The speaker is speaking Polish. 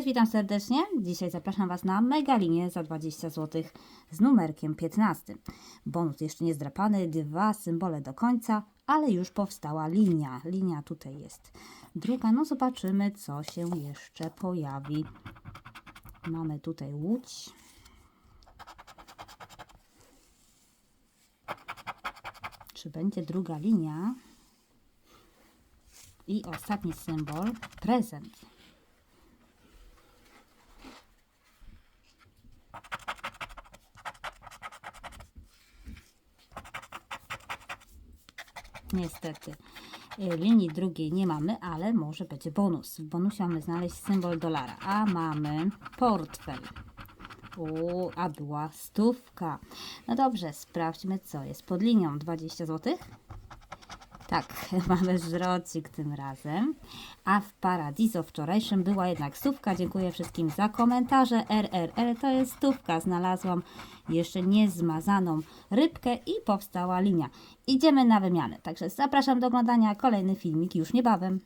Cześć, witam serdecznie. Dzisiaj zapraszam Was na megalinię za 20 zł z numerkiem 15. Bonus jeszcze nie zdrapany, dwa symbole do końca, ale już powstała linia. Linia tutaj jest druga. No zobaczymy, co się jeszcze pojawi. Mamy tutaj łódź. Czy będzie druga linia? I ostatni symbol, prezent. Niestety. y, Linii drugiej nie mamy, ale może będzie bonus. W bonusie mamy znaleźć symbol dolara, a mamy portfel. U, a była stówka. No dobrze, sprawdźmy, co jest pod linią. 20 zł? Tak, mamy zwrocik tym razem. A w Paradiso wczorajszym była jednak stówka. Dziękuję wszystkim za komentarze. RRR to jest stówka. Znalazłam jeszcze niezmazaną rybkę i powstała linia. Idziemy na wymianę. Także zapraszam do oglądania kolejny filmik już niebawem.